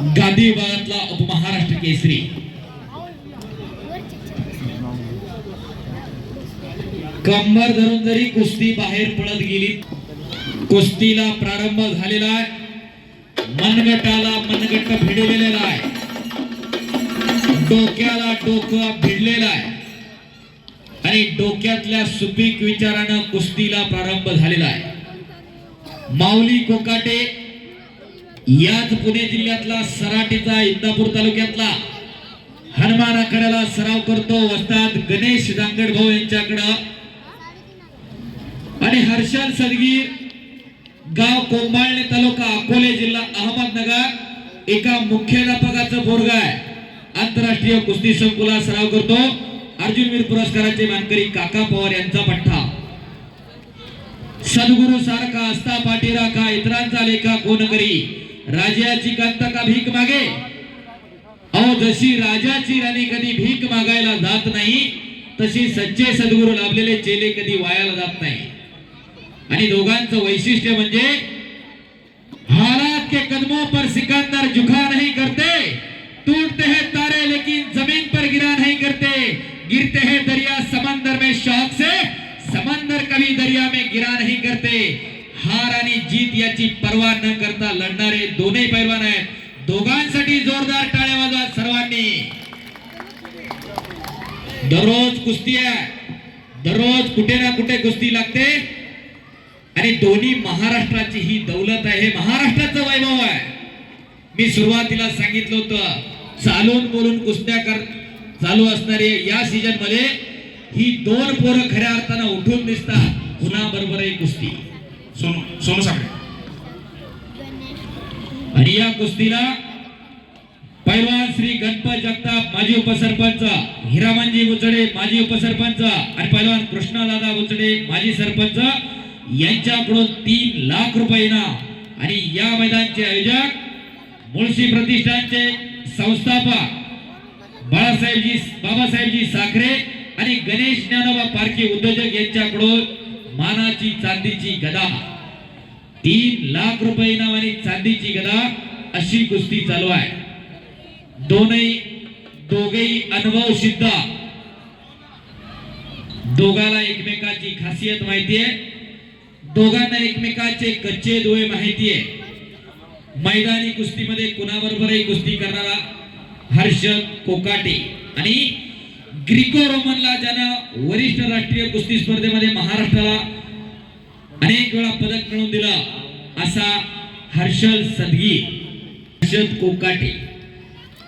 गादी विभागातला उपमहाराष्ट्र केसरी. कंबर धरून जरी कुस्ती बाहेर पडत गेली कुस्तीला प्रारंभ झालेला आहे. मनगटाला मनगट भिडलेला आहे. डोक्याला डोकं भिडलेलं आहे. आणि डोक्यातल्या सुपीक विचारानं कुस्तीला प्रारंभ झालेला आहे. माऊली कोकाटे याच पुणे जिल्ह्यातला सराटीचा इंदापूर तालुक्यातला हनुमान आखाड्याला सराव करतो. वस्ताद गणेश दांगड भाऊ यांच्याकडं. आणि हर्षल सदगीर गाव कोंबाळणे तालुका अकोले जिल्हा अहमदनगर. एका मुख्याध्यापकाचं पोरग आहे. आंतरराष्ट्रीय कुस्ती संकुला सराव करतो. अर्जुनवीर पुरस्काराचे मानकरी काका पवार यांचा पठ्ठा. सद्गुरु सारखा असता पाठीराखा इतरांचा लेखा कोण करी. राजाची कांत का भीक मागे? अहो जशी राजाची राणी कधी भीक मागायला जात नाही तशी सच्चे सद्गुरू लाभलेले चेले कधी वायाला जात नाही. आणि दोघांचं वैशिष्ट्य म्हणजे हालात के कदमों पर सिकंदर झुका नहीं करते टूटते हैं तारे लेकिन जमीन पर गिरा नहीं करते गिरते हैं दरिया समंदर में शौक से समंदर कभी दरिया में गिरा नहीं करते। हार आणि जीत याची पर्वा न करता लढणारे दोन्ही पैलवान आहेत. दोघांसाठी जोरदार टाळ्या वाजवा सर्वांनी. दररोज कुस्ती आहे. दररोज कुठे ना कुठे कुस्ती लागते. आणि दोन्ही महाराष्ट्राची ही दौलत आहे. हे महाराष्ट्राचं वैभव आहे. मी सुरुवातीला सांगितलं होतं चालून बोलून कुस्त्या कर चालू असणारे या सीजनमध्ये ही दोन पोरं खऱ्या अर्थानं उठून दिसतात. पुन्हा बरोबर कुस्ती. सोनू सोनू साखरे आणि या कुस्तीला पैलवान श्री गणपत जगताप माजी उपसरपंच हिरामनजी बुचडे माजी उपसरपंच आणि पैलवान कृष्णदादा बुचडे माजी सरपंच यांच्याकडून तीन लाख रुपये इनाम आणि या मैदानचे आयोजक मुळशी प्रतिष्ठानचे संस्थापक बाळासाहेबजी बाबासाहेबजी साखरे आणि गणेश ज्ञानोबा पारखी उद्योजक यांच्याकडून मानाची चांदीची गदा. तीन लाख रुपये नावानी चांदीची गदा अशी कुस्ती चालू आहे. दोनही दोघेही अनुभव सिद्ध. दोघाला एकमेकाची खासियत माहिती आहे. दोघांना एकमेकाचे कच्चे दोहे माहिती आहे. मैदानी कुस्तीमध्ये कुणाबरोबरही कुस्ती करणारा हर्ष कोकाटे आणि ग्रीको रोमनला ज्यानं वरिष्ठ राष्ट्रीय कुस्ती स्पर्धेमध्ये महाराष्ट्राला अनेक वेळा पदक मिळवून दिलं असा हर्षल सदगी हर्षद कोकाटे.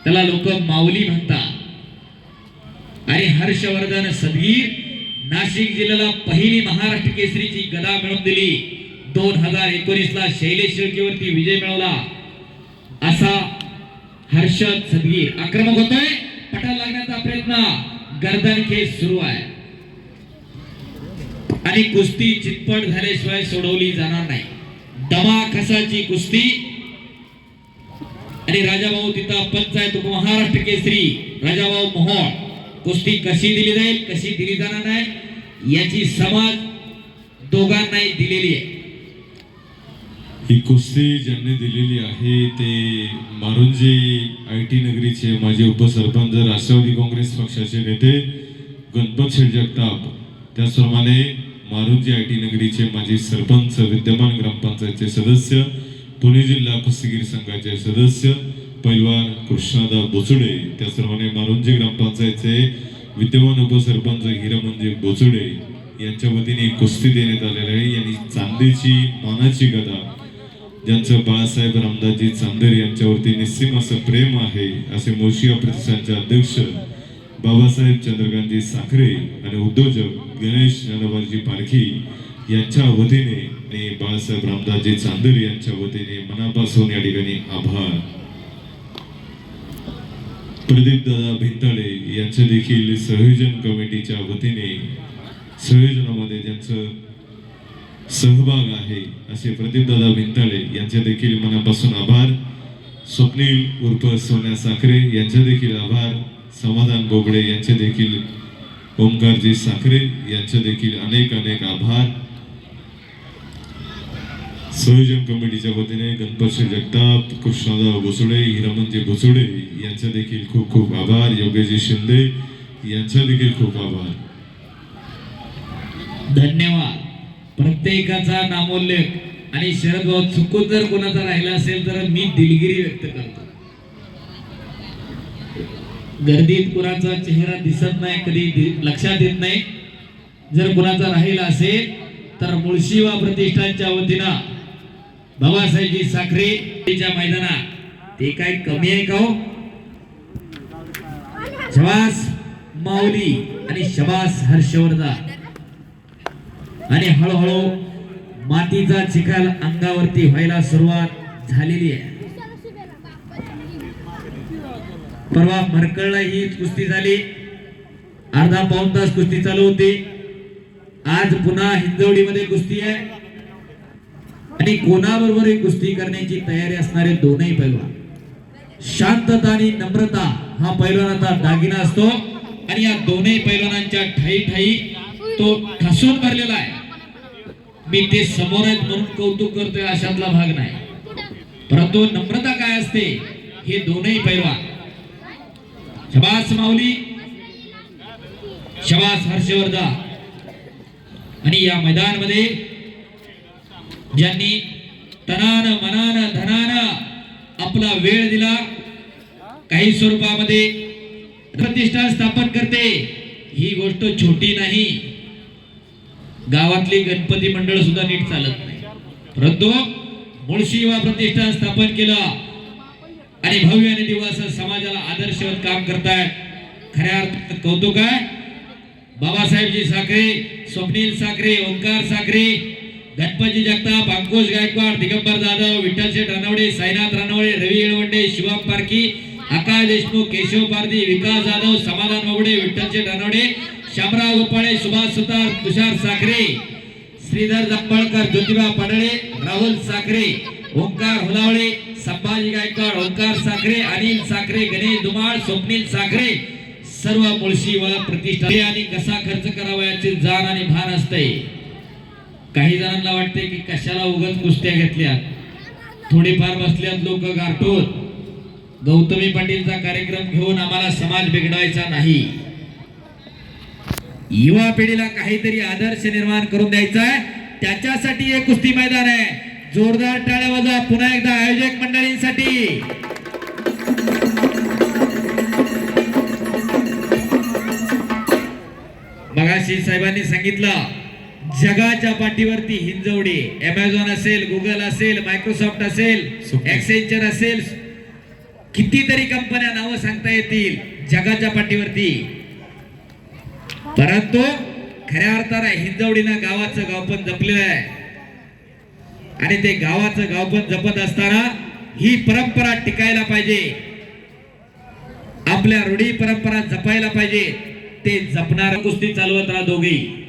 त्याला लोक माऊली म्हणतात. आणि हर्षवर्धन सदगीर नाशिक जिल्ह्याला पहिली महाराष्ट्र केसरीची गदा मिळवून दिली. दोन हजार एकोणीस ला शैलेश शेळकेवरती विजय मिळवला. असा हर्षद सदगीर आक्रमक होतोय पटायला लागण्याचा प्रयत्न. गर्दन केस सुरू आहे. आणि कुस्ती चितपट झाल्याशिवाय सोडवली जाणार नाही. दमा खसाची कुस्ती. आणि राजाभाऊ तिथं पंचायत महाराष्ट्र केसरी राजाभाऊ मोहोळ. कुस्ती कशी दिली जाईल कशी दिली जाणार नाही याची समाज दोघांनाही दिलेली आहे. ही कुस्ती ज्यांनी दिलेली आहे ते मारुंजी आय टी नगरीचे माजी उपसरपंच राष्ट्रवादी काँग्रेस पक्षाचे नेते गणपत शेठ जगताप. त्याचप्रमाणे मारुंजी आय टी नगरीचे माजी सरपंच विद्यमान ग्रामपंचायतचे सदस्य पुणे जिल्हा कुस्तीगीर संघाचे सदस्य पैलवान कृष्णादा बोचुडे. त्याचप्रमाणे मारुंजी ग्रामपंचायतचे विद्यमान उपसरपंच हिरामंजी बोचुडे यांच्या वतीने कुस्ती देण्यात आलेली आहे. यांनी चांदीची मानाची गदा ज्यांचं बाळासाहेब रामदासजी चांदेर यांच्यावरती निस्सीम असं प्रेम आहे असे मोशिया प्रतिष्ठानचे अध्यक्ष बाबासाहेब चंद्रकांतजी साखरे आणि उद्योजक गणेश ज्ञानोबाजी पारखी यांच्या वतीने आणि बाळासाहेब रामदासजी चांदेर यांच्या वतीने मनापासून या ठिकाणी आभार. प्रदीप दादा भिंताळे यांचे देखील संयोजन कमिटीच्या वतीने संयोजनामध्ये ज्यांचं सहभाग आहे असे प्रदीपदादा विंताळे यांचे देखील मनापासून आभार. स्वप्नील उर्फ सोन्या साखरे यांचे देखील आभार. समाधान बोबडे यांचे देखील ओंकारजी साखरे यांचे देखील अनेक अनेक आभार. संयोजन कमिटीच्या वतीने गणपती जगताप कृष्णादाव भोसडे हिरामनजी भोसडे यांचा देखील खूप खूप आभार. योगेशजी शिंदे यांचा देखील खूप आभार. धन्यवाद. प्रत्येकाचा नामोल्लेख. आणि शरद भाऊ चुकून जर कोणाचा राहिला असेल तर मी दिलगिरी व्यक्त करतो. गर्दीत कुणाचा चेहरा दिसत नाही कधी लक्षात येत नाही. जर कुणाचा राहिला असेल तर मुळशीवा प्रतिष्ठानच्या वतीनं बाबासाहेबजी साखरेच्या मैदानात. ते काय कमी आहे का हो? शबास माऊली आणि शबास हर्षवर्धन. आणि हळूहळू मातीचा चिखल अंगावरती व्हायला सुरुवात झालेली आहे. परवा मरकळला ही कुस्ती झाली. अर्धा पाऊण तास कुस्ती चालू होती. आज पुन्हा हिंजवडीमध्ये कुस्ती आहे. आणि कोणाबरोबर ही कुस्ती करण्याची तयारी असणारे दोनही पैलवान. शांतता आणि नम्रता हा पैलवानाचा दागिना असतो. आणि या दोनही पैलवानांच्या ठाई ठाई तो ठसून भरलेला आहे. मी ते समोर आहेत म्हणून कौतुक करतोय अशातला भाग नाही. परंतु नम्रता काय असते हे दोनही पैलवान. शबास माऊली शबास हर्षवर्धा आणि या मैदानमध्ये ज्यांनी तनान मनान धनान आपला वेळ दिला काही स्वरूपामध्ये प्रतिष्ठा स्थापन करते ही गोष्ट छोटी नाही. गावातली गणपती मंडळ सुद्धा नीट चालत नाही. परंतु मुळशी युवा प्रतिष्ठान स्थापन केलं आणि भव्य आणि दिवस समाजाला आदर्शवत काम करतायत खऱ्या अर्थात कौतुक आहे. बाबासाहेबजी साखरे स्वप्नील साखरे ओंकार साखरे गणपती जगताप अंकुश गायकवाड दिगंबर जाधव विठ्ठल शेठ रानवडे साईनाथ रानवडे रवी येळवंडे शिवम पारखी आकाश देशमुख केशव पारधी विकास जाधव समाधान मोबडे विठ्ठल शेठ रानवडे शामराव गोपाळे सुभाष सुतार तुषार साखरे श्रीधर जंबळकर ज्योतिबा पडळे राहुल साखरे ओंकार हुलावळे संभाजी गायकवाड ओंकार साखरे अनिल साखरे गणेश धुमाळ स्वप्नील साखरे सर्व मुळशी व प्रतिष्ठा आणि कसा खर्च करावा याचे जाण आणि भान असते काही जणांना वाटते की कशाला उगत कुस्त्या घेतल्या. थोडीफार बसल्यात लोक गारठोत. गौतमी पाटीलचा कार्यक्रम घेऊन आम्हाला समाज बिघडवायचा नाही. युवा पिढीला काहीतरी आदर्श निर्माण करून द्यायचा आहे. त्याच्यासाठी हे कुस्ती मैदान आहे. जोरदार टाळ्या वाजा पुन्हा एकदा आयोजक मंडळींसाठी. मगाशी साहेबांनी सांगितलं जगाच्या पाठीवरती हिंजवडी. अमेझॉन असेल गुगल असेल मायक्रोसॉफ्ट असेल एक्सेंचर असेल. कितीतरी कंपन्या नावं सांगता येतील. जगाच्या पाठीवरती. परंतु खऱ्या अर्थानं हिंजवडीनं गावाचं गाव पण जपलेलं आहे. आणि ते गावाचं गाव पण जपत असताना ही परंपरा टिकायला पाहिजे. आपल्या रूढी परंपरा जपायला पाहिजे. ते जपणार कुस्ती चालवत राहा दोघी.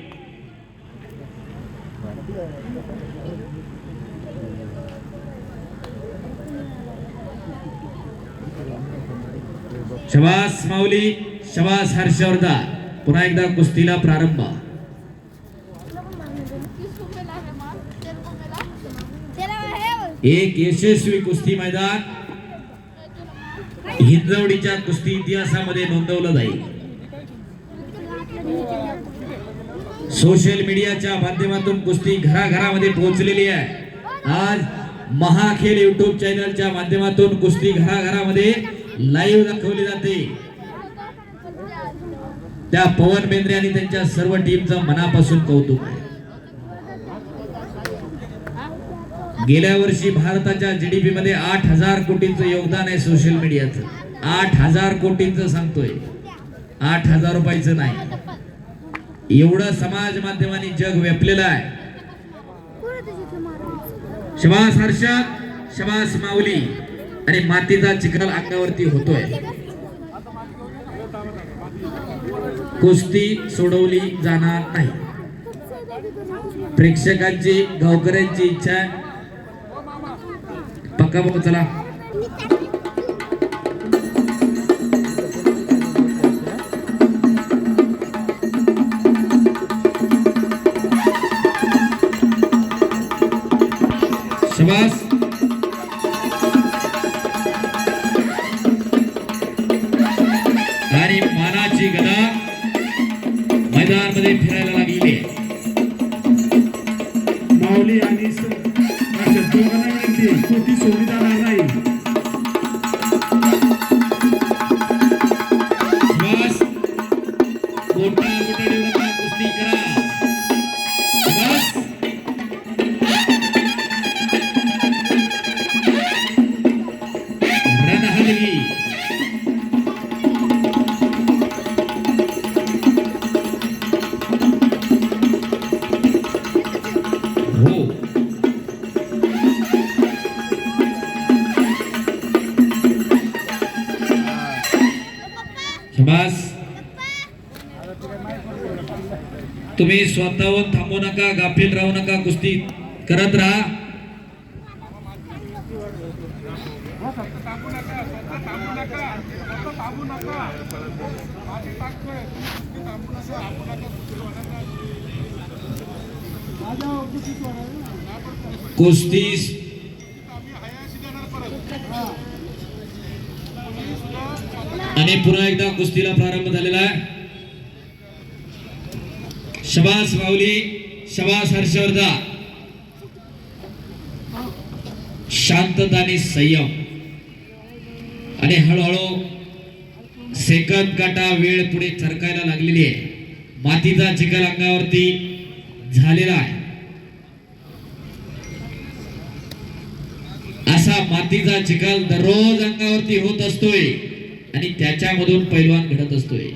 शवास माऊली शवास हर्षवर्धा पुन्हा एकदा कुस्तीला प्रारंभ. एक यशस्वी कुस्ती मैदान. हिंजवडीच्या कुस्ती इतिहासामध्ये नोंदवलं जाईल. सोशल मीडियाच्या माध्यमातून कुस्ती घराघरामध्ये पोहोचलेली आहे. आज महाखेल युट्यूब चॅनलच्या माध्यमातून कुस्ती घराघरामध्ये लाईव्ह दाखवली जाते. त्या पवन बेंद्रे आणि त्यांच्या सर्व टीमचं मनापासून कौतुक आहे. गेल्या वर्षी भारताच्या जीडीपी मध्ये आठ हजार कोटींचं योगदान आहे सोशल मीडियाचं आठ हजार कोटींचं सांगतोय. आठ हजार रुपयाचं नाही. एवढं समाज माध्यमांनी जग व्यापलेलं आहे. शबास हर्षद शबास माऊली आणि मातीचा चिखल अंगावरती होतोय. कुस्ती सोडवली जाणार नाही. प्रेक्षकांची गावकऱ्यांची इच्छा पक्का भाऊ चला. मैदानामध्ये फिरायला लागले माऊली आणि स- दोघांना विनंती आहे, शबास. तुम्ही स्वतःहून थांबू नका गाफील राहू नका कुस्ती करत राहा. कुस्ती आणि पुन्हा एकदा कुस्तीला प्रारंभ झालेला आहे. शबास माऊली शबास हर्षवर्धा शांतता आणि संयम. आणि हळूहळू सेकंद काटा वेळ पुढे सरकायला लागलेली आहे. मातीचा चिखल अंगावरती झालेला आहे. असा मातीचा चिखल दररोज अंगावरती होत असतोय. आणि त्याच्यामधून पैलवान घडत असतोय.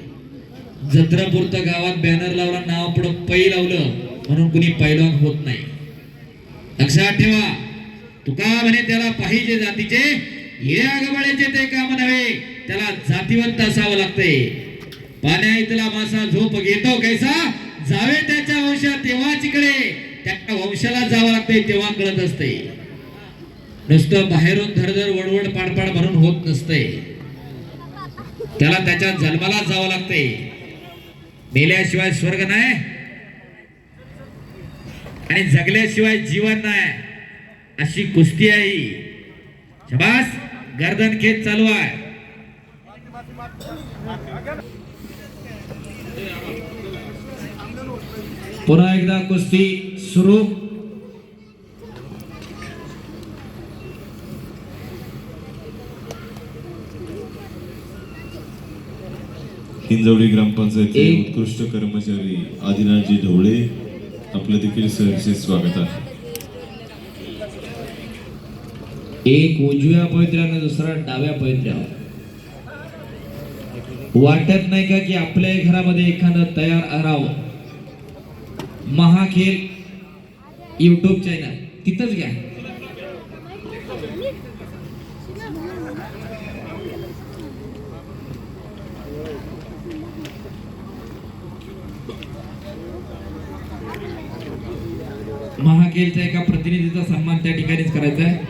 जत्रापुरतं गावात बॅनर लावला नाव पुढं पै लावलं म्हणून कुणी पैलवान होत नाही. लक्षात ठेवा तुका म्हणे त्याला पाहिजे जातीचे हे गबाळ्याचे ते काम नव्हे त्याला जातीवंत असावं लागतंय. पाण्या इथला मासा झोप घेतो कैसा? जावे त्याच्या वंशात तेव्हा चिकडे त्या वंशाला जावं लागतंय तेव्हा कळत असते नुसतं बाहेरून धरधर वडवड पाडपाड भरून होत नसतंय. त्याला त्याच्या जन्माला जावं लागते मेल्याशिवाय स्वर्ग नाही. आणि जगल्याशिवाय जीवन नाही. अशी कुस्ती आहे ही. शबास गर्दन खेच चालू आहे. पुन्हा एकदा कुस्ती सुरू. हिंजवडी ग्रामपंचायतचे एक- उत्कृष्ट कर्मचारी आदिनाथजी ढवळे आपलं देखील सहर्षित स्वागत आहे. एक उजव्या पवित्र्याने दुसरा डाव्या पवित्र्यावर वाटत नाही का की आपल्या घरामध्ये एखादं तयार राहावं महाखेल युट्यूब चॅनल तिथंच घ्या. महाखेलच्या एका प्रतिनिधीचा सन्मान त्या ठिकाणीच करायचा आहे.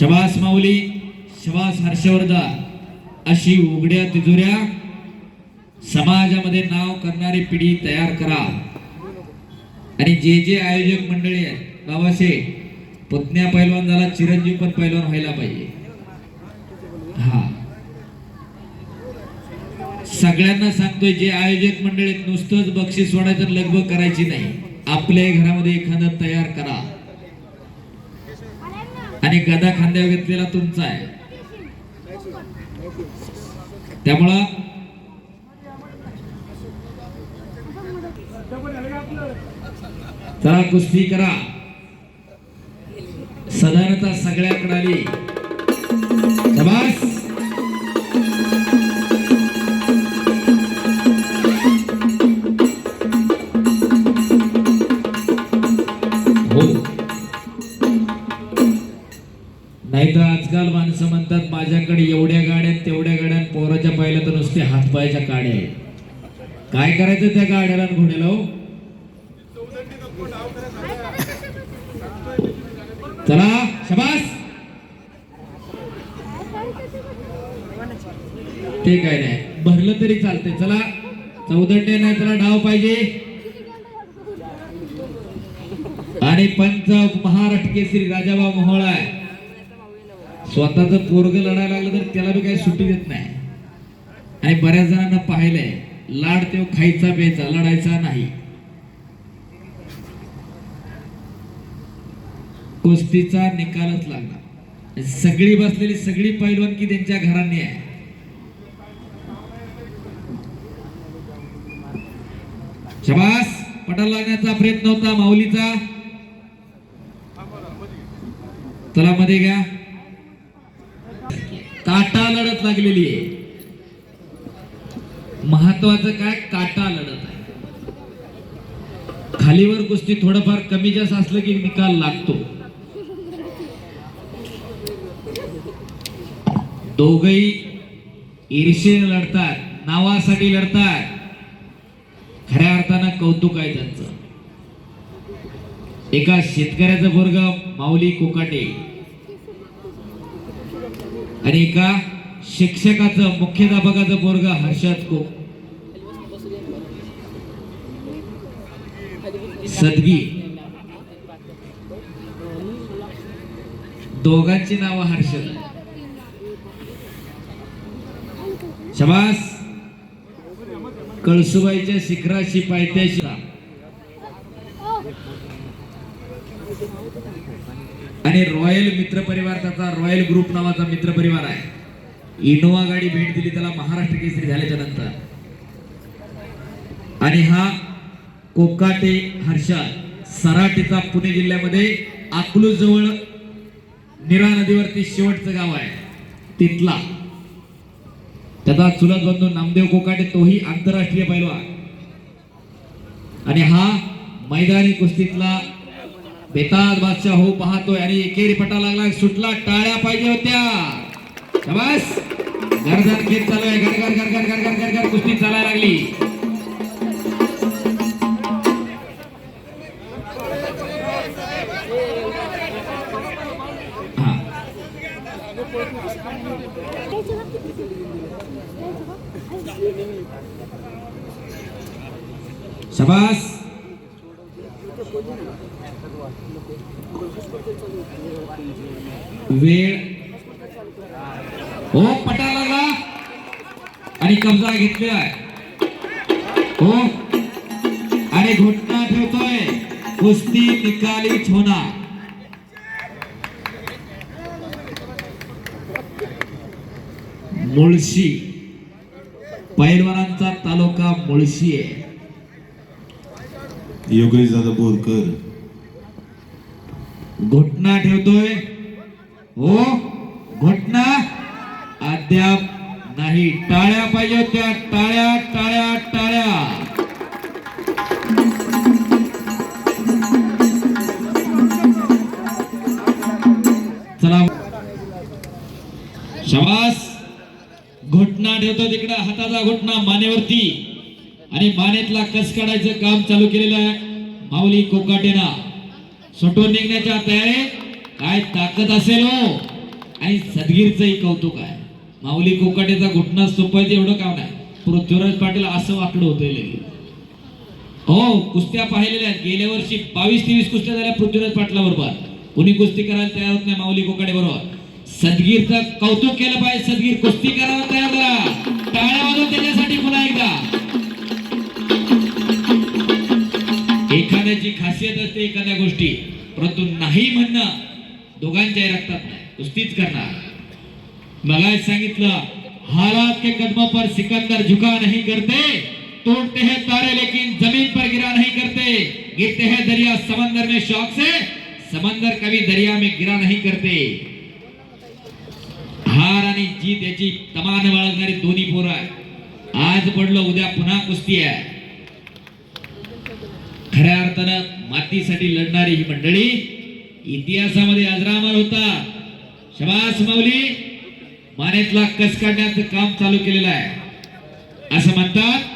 शबास माऊली शबास हर्षवर्धा अशी उघड्या तिजोऱ्या समाजामध्ये नाव करणारी पिढी तयार करा. आणि जे जे आयोजक मंडळी आहेत गावाचे पत्न्या पैलवान झाला चिरंजीव पण पैलवान व्हायला पाहिजे. हा. सगळ्यांना सांगतोय जे आयोजक मंडळी नुसतंच बक्षीस सोडायचं लगबग करायची नाही. आपल्या घरामध्ये एखादं तयार करा. आणि गदा खांद्यावर घेतलेला तुमचा आहे. त्यामुळं चला कुस्ती करा. साधारणतः सगळ्याकडे आली. माझ्याकडे एवढ्या गाड्या तेवढ्या गाड्या पोराच्या पाहिल्या तर नुसते हातपायच्या काड्या आहेत. काय करायचं त्या गाड्याला घोड्याला हो? चला शबास. ते काय नाही. भरलं तरी चालते चला चौदंडे नाही चला डाव पाहिजे. आणि पंच महाराष्ट्र केसरी राजाबा मोहळा आहे. स्वतःच पोरग लढायला लागलं तर त्याला बी काही सुट्टी देत नाही. आणि बऱ्याच जणांना पाहिलंय लाड तो खायचा प्यायचा लढायचा नाही. कुस्तीचा निकालच लागला. सगळी बसलेली सगळी पैलवानकी त्यांच्या घरांनी आहे. शबास! पटाला लागण्याचा प्रयत्न होता माऊलीचा. तलामध्ये घ्या. काटा लढत लागलेली आहे. महत्वाचं काय? काटा लढत आहे. खालीवर कुस्ती थोडंफार कमी जास्त असलं की निकाल लागतो. दोघही ईर्षेने लढतात नावासाठी लढतात. खऱ्या अर्थानं कौतुक आहे त्यांचं. एका शेतकऱ्याचं वर्ग माऊली कोकाटे. आणि एका शिक्षकाचं मुख्याध्यापकाचं पोरग हर्षद को. सदगी दोघांची नावं हर्षद. शबास. कळसुबाईच्या शिखराशी पायथ्याशी आणि मित्र परिवार त्याचा रॉयल ग्रुप नावाचा मित्र परिवार आहे. इनोवा गाडी भेट दिली त्याला महाराष्ट्र केसरी झाल्याच्यानंतर. आणि हा कोकाटे हर्षा सराटेचा पुणे जिल्ह्यामध्ये अकलूज जवळ निरा नदीवरती शेवटचं गाव आहे. तिथला. त्याचा चुलत बंधू नामदेव कोकाटे तोही आंतरराष्ट्रीय पैलवान. आणि हा मैदानी कुस्तीतला बेताज बादशाह हो पाहतोय आणि एकेरी पटा लागला सुटला टाळ्या पाहिजे होत्या. शाबास. गरजन खेळ चालू आहे. गरगर गरगर गरगर गरगर कुस्ती चालायला लागली. शबास शाबास. वेळ. हो पटा लागला. आणि कब्जा घेतलेला आहे हो. आणि घोटणा ठेवतोय. कुस्ती निकालीच होणार मुळशी. पैलवानांचा तालुका मुळशी आहे. योगेश दादा बोरकर. घोटणा ठेवतोय. हो घटना? अद्याप नाही. टाळ्या पाहिजे त्या टाळ्या टाळ्या टाळ्या. चला. शवास घोटणा ठेवतो तिकडे. हाताचा घोटणा मानेवरती. आणि मानेतला कस काढायचं काम चालू केलेलं आहे. माऊली कोकाटेना. सुटून निघण्याच्या तयारीत काय ताकद असेल हो? आणि सदगीरचंही कौतुक आहे. माऊली कोकाटेचा घुटणा सोपायचं एवढं काम नाही. पृथ्वीराज पाटील असं वाटलं होतं लगे हो कुस्त्या पाहिलेल्या आहेत. गेल्या वर्षी बावीस तेवीस कुस्त्या झाल्या पृथ्वीराज पाटला बरोबर कुणी कुस्ती करायला तयार होत नाही माऊली कोकाटे बरोबर सदगीरचं कौतुक केलं पाहिजे. सदगीर कुस्ती करायला तयार झाला. टाळ्या वाजून त्याच्यासाठी पुन्हा एकदा. एखाद्याची खासियत असते एखाद्या गोष्टी. परंतु नाही म्हणणं दोघांच्याही रक्तात कुस्तीच करणार. मगाच सांगितलं हालात के कदमों पर सिकंदर झुका नहीं करते तोड़ते हैं तारे लेकिन जमीन पर गिरा नहीं करते गिरते हैं दरिया समंदर में शौक से समंदर कभी दरिया में गिरा नहीं करते। हार आणि जीत याची तमान बाळगणारी दोन्ही पोरं आहे आज पडलं उद्या पुन्हा कुस्ती आहे. खऱ्या अर्थानं मातीसाठी लढणारी ही मंडळी इतिहासामध्ये अजरामर होता. शबास माऊली मानेतला कस काढण्याचं काम चालू केलेलं आहे. असं म्हणतात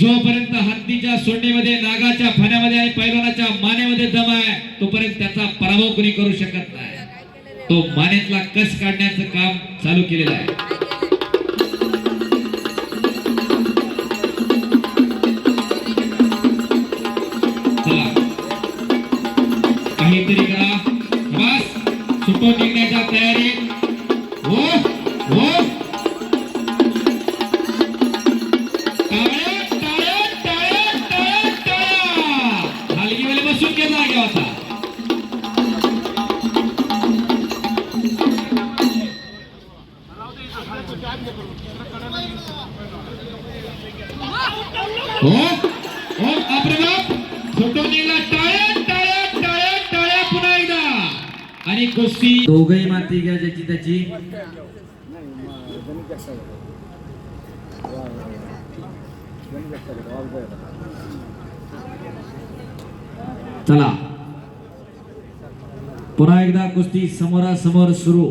जोपर्यंत हत्तीच्या सोडणीमध्ये नागाच्या फण्यामध्ये आणि पैलवानाच्या मानेमध्ये दम आहे तोपर्यंत त्याचा पराभव कोणी करू शकत नाही. तो मानेतला कस काढण्याचं काम चालू केलेलं आहे. सुटून निघण्याच्या तयारीत चला पुन्हा एकदा कुस्ती समोरासमोर सुरू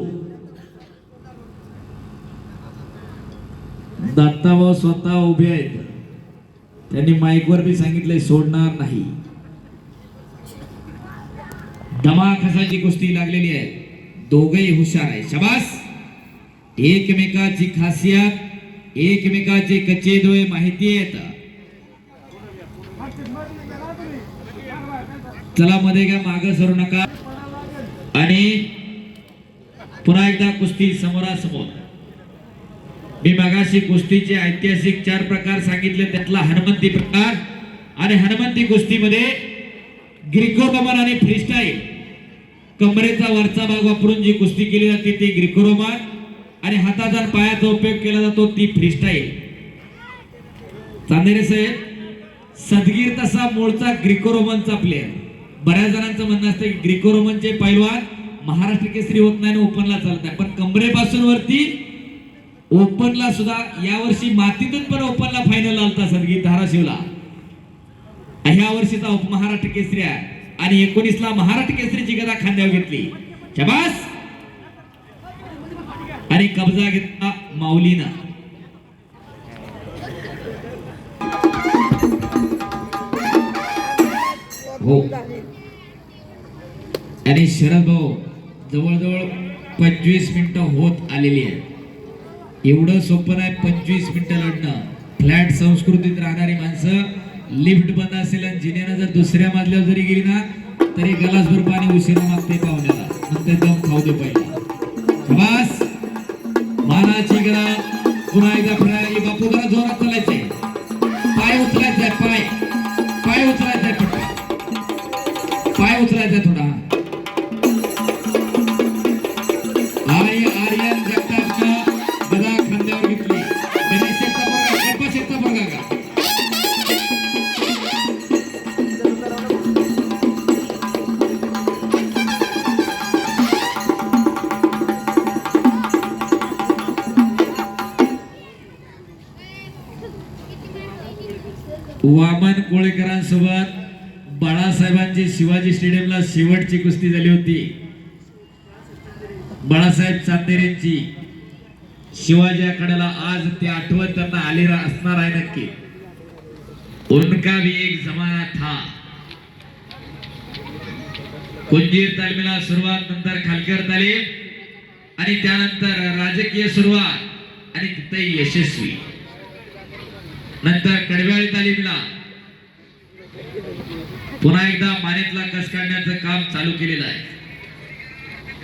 दत्ताभाऊ स्वतः उभे आहेत त्यांनी माईकवर बी सांगितलंय सोडणार नाही दमाखसाची कुस्ती लागलेली आहे दोघही हुशार आहे शबास एकमेकाची खासियत एकमेकाचे कच्चे डोळे माहिती आहेत चला मध्ये काय माग सरू नका आणि पुन्हा एकदा कुस्ती समोरासमोर मी मागाशी कुस्तीचे ऐतिहासिक चार प्रकार सांगितले त्यातला हनुमंती प्रकार आणि हनुमंती कुस्तीमध्ये ग्रिको रोमन आणि फ्रीस्टाईल कमरेचा वरचा भाग वापरून जी कुस्ती केली जाते ती ग्रिको रोमन आणि हाताचा आणि पायाचा उपयोग केला जातो ती फ्रीस्टाईल चांदेरे साहेब सदगीर तसा मूळचा ग्रिको रोमनचा प्लेअर बऱ्याच जणांचं म्हणणं असतं की ग्रिको रोमनचे पैलवान महाराष्ट्र केसरी होत नाही आणि ओपनला चालत नाही पण कमरेपासून वरती ओपनला सुद्धा यावर्षी मातीतून पण ओपनला फायनल आलता सदगीर धाराशिवला. ह्या वर्षीचा उप महाराष्ट्र केसरी आहे. आणि एकोणीसला महाराष्ट्र केसरीची गदा खांद्यावर घेतली. शबास! आणि कब्जा घेतला माऊलीनं. हो. आणि शरद भाऊ जवळजवळ पंचवीस मिनिटं होत आलेली आहे एवढं सोपं नाही पंचवीस मिनिटं लढणं. फ्लॅट संस्कृतीत राहणारी माणसं लिफ्ट बंद असेल आणि जिनेनं जर दुसऱ्या मजल्यावर जरी गेली ना तरी गलासभर पाणी उशिरा मागते पाहुण्याला. नंतर दम खाऊ दे पाहिजे बस मानाची गरा पुन्हा एकदा वामन कोळेकरांसोबत बाळासाहेबांची शिवाजी स्टेडियमला शेवटची कुस्ती झाली होती. बाळासाहेब चांदेरेंची शिवाजी आखाड्याला आज ते आठवण त्यांना आले असणार आहे नक्की. उनका भी एक जमाना था. कुंजीर तालमीला सुरुवात नंतर खालकर तालीम आणि त्यानंतर राजकीय सुरुवात आणि तिथे यशस्वी. नंतर कडव्याळी तालीमला पुन्हा एकदा मानेतला कस काढण्याचं काम चालू केलेलं आहे.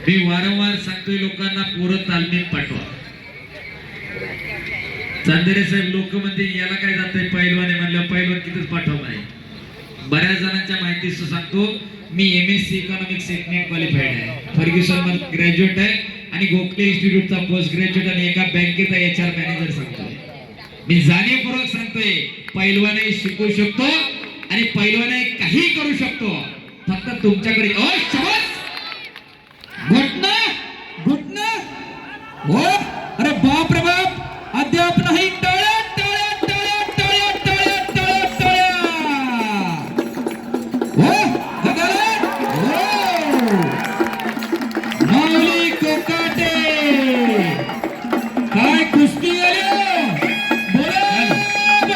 मी वारंवार सांगतोय लोकांना पोरं तालमीत पाठवा. चांदेरे साहेब लोक म्हणते याला काय जाते पैलवाने म्हणलं पैलवान कितीच पाठवा म्हणे बऱ्याच जणांच्या माहितीचं सांगतो मी M S C economics NET qualified आहे. फर्ग्युसन ग्रॅज्युएट आहे आणि गोखले इन्स्टिट्यूटचा पोस्ट ग्रॅज्युएट आणि एका बँकेचा एच आर मॅनेजर सांगतो. मी जाणीवपूर्वक सांगतोय पैलवाने शिकू शकतो आणि पैलवाने काही करू शकतो. फक्त तुमच्याकडे घुटन घुटन! हो!